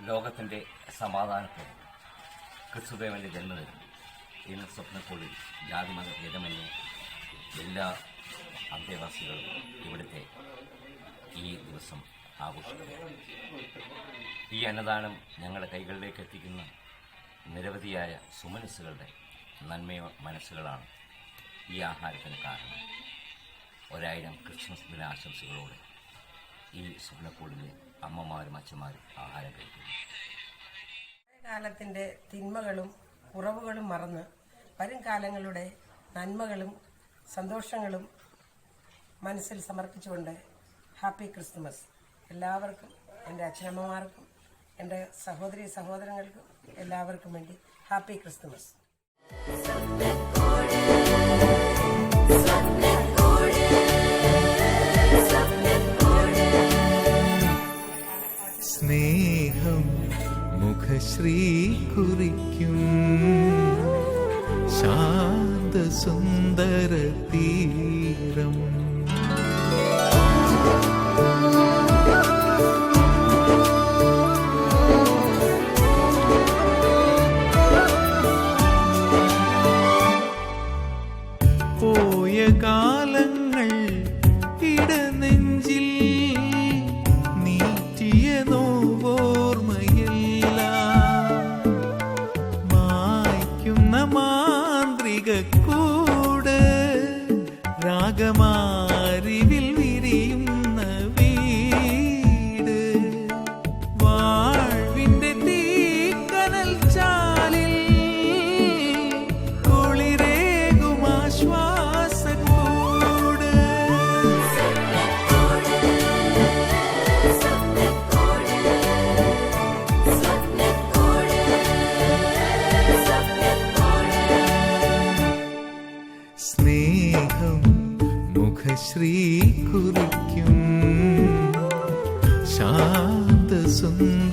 ലോകത്തിന്റെ സമാധാനത്തിന് ക്രിസ്തുദേവന്റെ ജന്മദിനം. ഇന്ന് സ്വപ്നക്കൂടി ജാതിമത ഭേദമന്യേ എല്ലാ അന്തേവാസികളും ഇവിടുത്തെ ഈ ദിവസം ആഘോഷിക്കുകയാണ് ഈ അന്നദാനം ഞങ്ങളുടെ കൈകളിലേക്ക് എത്തിക്കുന്ന നിരവധിയായ സുമനസ്സുകളുടെ നന്മയ മനസ്സുകളാണ് ഈ ആഹാരത്തിന് കാരണം. ഒരായിരം ക്രിസ്മസ് ദിനാശംസകളോടെ ഈ സ്വപ്നക്കൂടിലെ അമ്മമാരും അച്ഛന്മാരും ആഹാരം കഴിക്കുന്നു. കാലത്തിന്റെ തിന്മകളും കുറവുകളും മറന്ന് വരും കാലങ്ങളുടെ നന്മകളും സന്തോഷങ്ങളും മനസ്സിൽ സമർപ്പിച്ചുകൊണ്ട് ഹാപ്പി ക്രിസ്മസ് എല്ലാവർക്കും എന്റെ അച്ഛനമ്മമാർക്കും എന്റെ സഹോദരി സഹോദരങ്ങൾക്കും എല്ലാവർക്കും വേണ്ടി ഹാപ്പി ക്രിസ്തുമസ്. മുഖശ്രീ കുറിക്കും ശാന്ത பொய்கக்கூட ராகமா മുഖശ്രീ കുറിക്കും ശാന്ത സുന്ദര തീരം